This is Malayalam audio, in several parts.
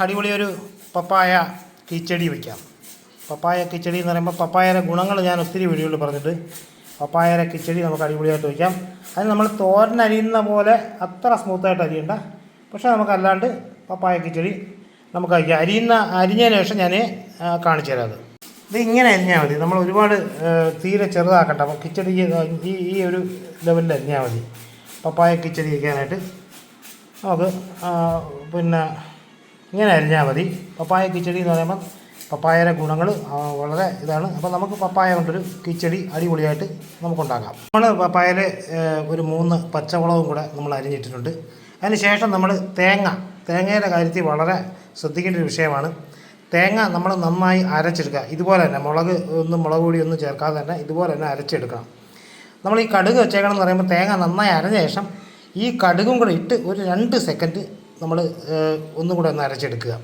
അടിപൊളി ഒരു പപ്പായ കിച്ചടി വയ്ക്കാം പപ്പായ കിച്ചടി എന്ന് പറയുമ്പോൾ പപ്പായയുടെ ഗുണങ്ങൾ ഞാൻ ഒത്തിരി വീഡിയോയിൽ പറഞ്ഞിട്ട് പപ്പായയുടെ കിച്ചടി നമുക്ക് അടിപൊളിയായിട്ട് വയ്ക്കാം അതിന് നമ്മൾ തോരൻ അരിയുന്ന പോലെ അത്ര സ്മൂത്തായിട്ട് അരിയണ്ട. പക്ഷേ നമുക്കല്ലാണ്ട് പപ്പായ കിച്ചടി നമുക്ക് അരിയാം. അരിയുന്ന അരിഞ്ഞതിന് ശേഷം ഞാൻ കാണിച്ചു തരാം അത്. ഇത് ഇങ്ങനെ അരിഞ്ഞാൽ മതി. നമ്മൾ ഒരുപാട് തീരെ ചെറുതാക്കണ്ട. അപ്പോൾ കിച്ചടി ഈ ഈ ഒരു ലെവലിൽ അരിഞ്ഞാൽ മതി. പപ്പായ കിച്ചടി വയ്ക്കാനായിട്ട് നമുക്ക് പിന്നെ ഇങ്ങനെ അരിഞ്ഞാൽ മതി. പപ്പായ കിച്ചടി എന്ന് പറയുമ്പോൾ പപ്പായയുടെ ഗുണങ്ങൾ വളരെ ഇതാണ്. അപ്പോൾ നമുക്ക് പപ്പായ കൊണ്ടൊരു കിച്ചടി അടിപൊളിയായിട്ട് നമുക്കുണ്ടാക്കാം. നമ്മൾ പപ്പായയിലെ ഒരു മൂന്ന് പച്ചമുളകും കൂടെ നമ്മൾ അരിഞ്ഞിട്ടിട്ടുണ്ട്. അതിന് ശേഷം നമ്മൾ തേങ്ങ തേങ്ങയുടെ കാര്യത്തിൽ വളരെ ശ്രദ്ധിക്കേണ്ട ഒരു വിഷയമാണ്. തേങ്ങ നമ്മൾ നന്നായി അരച്ചെടുക്കുക. ഇതുപോലെ തന്നെ മുളക് ഒന്നും മുളക് പൊടി ഒന്നും ചേർക്കാതെ തന്നെ ഇതുപോലെ തന്നെ അരച്ചെടുക്കണം. നമ്മൾ ഈ കടുക് വെച്ചേക്കണം എന്ന് പറയുമ്പോൾ തേങ്ങ നന്നായി അരഞ്ഞ ശേഷം ഈ കടുകും കൂടെ ഇട്ട് ഒരു രണ്ട് സെക്കൻഡ് നമ്മൾ ഒന്നും കൂടെ ഒന്ന് അരച്ചെടുക്കുക.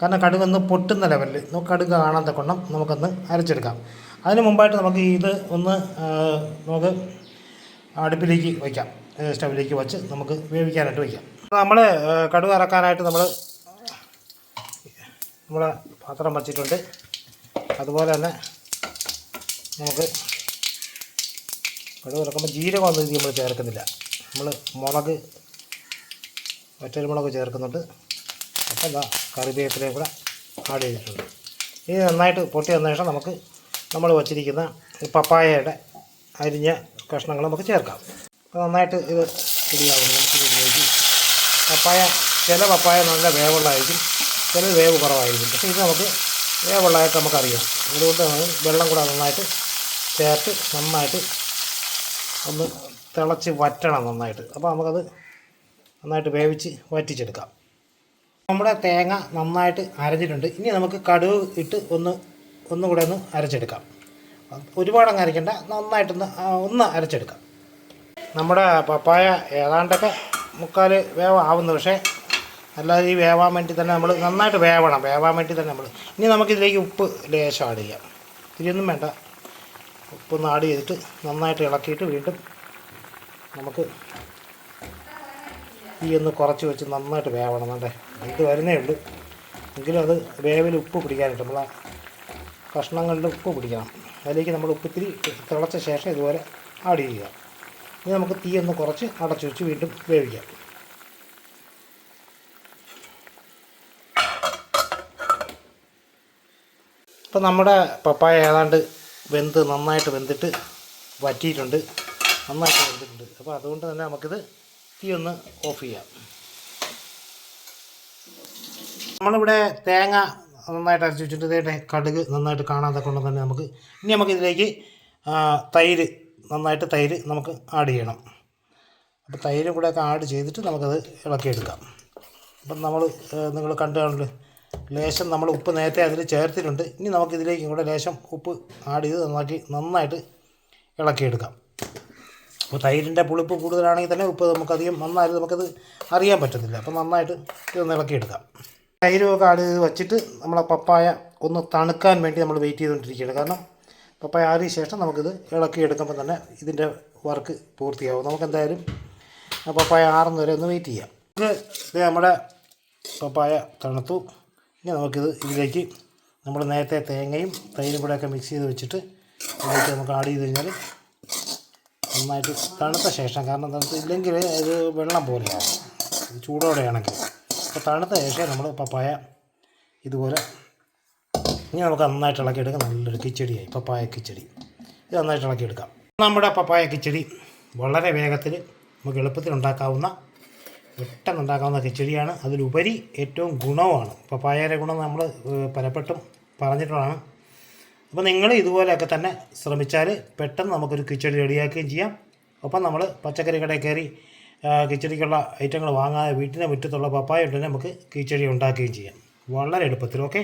കാരണം കടുക് ഒന്ന് പൊട്ടുന്ന ലെവലിൽ നമുക്ക് കടുക് കാണാത്ത കൊണ്ണം നമുക്കൊന്ന് അരച്ചെടുക്കാം. അതിന് മുമ്പായിട്ട് നമുക്ക് ഇത് ഒന്ന് നമുക്ക് അടുപ്പിലേക്ക് വയ്ക്കാം. സ്റ്റവിലേക്ക് വെച്ച് നമുക്ക് വേവിക്കാനായിട്ട് വയ്ക്കാം. നമ്മൾ കടുക് അരക്കാനായിട്ട് നമ്മൾ നമ്മൾ പാത്രം വച്ചിട്ടുണ്ട്. അതുപോലെ തന്നെ നമുക്ക് കടുക് ഇറക്കുമ്പോൾ ജീരകമൊന്നും നമ്മൾ ചേർക്കുന്നില്ല. നമ്മൾ മുളക് വറ്റൽമുളക് ചേർക്കുന്നുണ്ട്. അപ്പം എന്താ കറിവേപ്പിലയും കൂടെ ആഡ് ചെയ്തിട്ടുണ്ട്. ഇത് നന്നായിട്ട് പൊട്ടി വന്ന ശേഷം നമുക്ക് നമ്മൾ വച്ചിരിക്കുന്ന പപ്പായയുടെ അരിഞ്ഞ കഷ്ണങ്ങൾ നമുക്ക് ചേർക്കാം. അപ്പോൾ നന്നായിട്ട് ഇത് ശരിയാവും നമുക്ക് ഇതിലേക്ക് പപ്പായ ചില പപ്പായ നല്ല വേവുള്ളതായിരിക്കും ചില വേവ് കുറവായിരിക്കും. പക്ഷേ ഇത് നമുക്ക് വേവുള്ളതായിട്ട് നമുക്കറിയാം. അതുകൊണ്ട് വെള്ളം കൂടെ നന്നായിട്ട് ചേർത്ത് നന്നായിട്ട് ഒന്ന് തിളച്ച് വറ്റണം നന്നായിട്ട്. അപ്പോൾ നമുക്കത് നന്നായിട്ട് വേവിച്ച് വറ്റിച്ചെടുക്കാം. നമ്മുടെ തേങ്ങ നന്നായിട്ട് അരഞ്ഞിട്ടുണ്ട്. ഇനി നമുക്ക് കടുക് ഇട്ട് ഒന്ന് ഒന്നുകൂടെ ഒന്ന് അരച്ചെടുക്കാം. ഒരുപാട് അങ്ങ് അരയ്ക്കണ്ട. നന്നായിട്ടൊന്ന് ഒന്ന് അരച്ചെടുക്കാം. നമ്മുടെ പപ്പായ ഏതാണ്ടൊക്കെ മുക്കാൽ വേവാവുന്നു പക്ഷേ അല്ലാതെ ഈ വേവാൻ വേണ്ടി തന്നെ നമ്മൾ നന്നായിട്ട് വേവണം. വേവാൻ വേണ്ടി തന്നെ നമ്മൾ ഇനി നമുക്കിതിലേക്ക് ഉപ്പ് ലേശം ആഡ് ചെയ്യാം. ഇതിരിയൊന്നും വേണ്ട. ഉപ്പൊന്ന് ആഡ് ചെയ്തിട്ട് നന്നായിട്ട് ഇളക്കിയിട്ട് വീണ്ടും നമുക്ക് ഈ ഒന്ന് കുറച്ച് വെച്ച് നന്നായിട്ട് വേവണം അല്ലേ? ഇത് വരുന്നേ ഉള്ളൂ. എങ്കിലും അത് വേവിൽ ഉപ്പ് പിടിക്കാനായിട്ട് നമ്മൾ കഷ്ണങ്ങളിൽ ഉപ്പ് പിടിക്കണം. അതിലേക്ക് നമ്മൾ ഉപ്പ് ഇത്തിരി തിളച്ച ശേഷം ഇതുപോലെ ആഡ് ചെയ്യുക. ഇനി നമുക്ക് തീ ഒന്ന് കുറച്ച് അടച്ചു വെച്ച് വീണ്ടും വേവിക്കാം. ഇപ്പം നമ്മുടെ പപ്പായ ഏതാണ്ട് വെന്ത് നന്നായിട്ട് വെന്തിട്ട് വറ്റിയിട്ടുണ്ട്. നന്നായിട്ട് വെന്തിട്ടുണ്ട്. അപ്പോൾ അതുകൊണ്ട് തന്നെ നമുക്കിത് തീ ഒന്ന് ഓഫ് ചെയ്യാം. നമ്മളിവിടെ തേങ്ങ നന്നായിട്ട് അരച്ച് വെച്ചിട്ട് കടുക് നന്നായിട്ട് കാണാതെ കൊണ്ട് തന്നെ നമുക്ക് ഇനി നമുക്ക് ഇതിലേക്ക് തൈര് നന്നായിട്ട് തൈര് നമുക്ക് ആഡ് ചെയ്യണം. അപ്പോൾ തൈരും കൂടെ ഒക്കെ ആഡ് ചെയ്തിട്ട് നമുക്കത് ഇളക്കിയെടുക്കാം. അപ്പം നമ്മൾ നിങ്ങൾ കണ്ടു കാണില്ലേ ലേശം നമ്മൾ ഉപ്പ് നേരത്തെ അതിൽ ചേർത്തിട്ടുണ്ട്. ഇനി നമുക്ക് ഇതിലേക്ക് കൂടെ ലേശം ഉപ്പ് ആഡ് ചെയ്ത് നന്നാക്കി നന്നായിട്ട് ഇളക്കിയെടുക്കാം. അപ്പോൾ തൈരിന്റെ പുളിപ്പ് കൂടുതലാണെങ്കിൽ തന്നെ ഉപ്പ് നമുക്കധികം നന്നായിട്ട് നമുക്കത് അറിയാൻ പറ്റത്തില്ല. അപ്പോൾ നന്നായിട്ട് ഇത് ഇളക്കിയെടുക്കാം. തൈരുമൊക്കെ ആഡ് ചെയ്ത് വെച്ചിട്ട് നമ്മളെ പപ്പായ ഒന്ന് തണുക്കാൻ വേണ്ടി നമ്മൾ വെയിറ്റ് ചെയ്തുകൊണ്ടിരിക്കുകയാണ്. കാരണം പപ്പായ ആറിയ ശേഷം നമുക്കിത് ഇളക്കിയെടുക്കുമ്പോൾ തന്നെ ഇതിന്റെ വർക്ക് പൂർത്തിയാവും. നമുക്ക് എന്തായാലും പപ്പായ ആറുന്ന വരെ ഒന്ന് വെയിറ്റ് ചെയ്യാം. ഇത് നമ്മുടെ പപ്പായ തണുത്തു. ഇനി നമുക്കിത് ഇതിലേക്ക് നമ്മൾ നേരത്തെ തേങ്ങയും തൈരും കൂടെയൊക്കെ മിക്സ് ചെയ്ത് വെച്ചിട്ട് ഇതിലേക്ക് നമുക്ക് ആഡ് ചെയ്ത് കഴിഞ്ഞാൽ നന്നായിട്ട് തണുത്ത ശേഷം കാരണം തണുത്ത് ഇല്ലെങ്കിൽ ഇത് വെള്ളം പോലെയാണ് ഇത് ചൂടോടെയാണെങ്കിൽ. അപ്പോൾ തണുത്ത ശേഷം നമ്മൾ പപ്പായ ഇതുപോലെ ഇനി നമുക്ക് നന്നായിട്ട് ഇളക്കിയെടുക്കാം. നല്ലൊരു കിച്ചടിയായി പപ്പായ കിച്ചടി. ഇത് നന്നായിട്ട് ഇളക്കിയെടുക്കാം. നമ്മുടെ പപ്പായ കിച്ചടി വളരെ വേഗത്തിൽ നമുക്ക് എളുപ്പത്തിൽ ഉണ്ടാക്കാവുന്ന പെട്ടെന്ന് ഉണ്ടാക്കാവുന്ന കിച്ചടിയാണ്. അതിലുപരി ഏറ്റവും ഗുണവുമാണ്. പപ്പായയുടെ ഗുണം നമ്മൾ പലപ്പെട്ടും പറഞ്ഞിട്ടുള്ളതാണ്. അപ്പോൾ നിങ്ങൾ ഇതുപോലെയൊക്കെ തന്നെ ശ്രമിച്ചാൽ പെട്ടെന്ന് നമുക്കൊരു കിച്ചടി റെഡിയാക്കുകയും ചെയ്യാം. ഒപ്പം നമ്മൾ പച്ചക്കറി കടയിൽ കയറി കിച്ചടിക്കുള്ള ഐറ്റങ്ങൾ വാങ്ങാതെ വീട്ടിന്റെ മുറ്റത്തുള്ള പപ്പായ ഉണ്ടെങ്കിൽ നമുക്ക് കിച്ചടി ഉണ്ടാക്കുകയും ചെയ്യാം. വളരെ എളുപ്പത്തിൽ ഓക്കെ?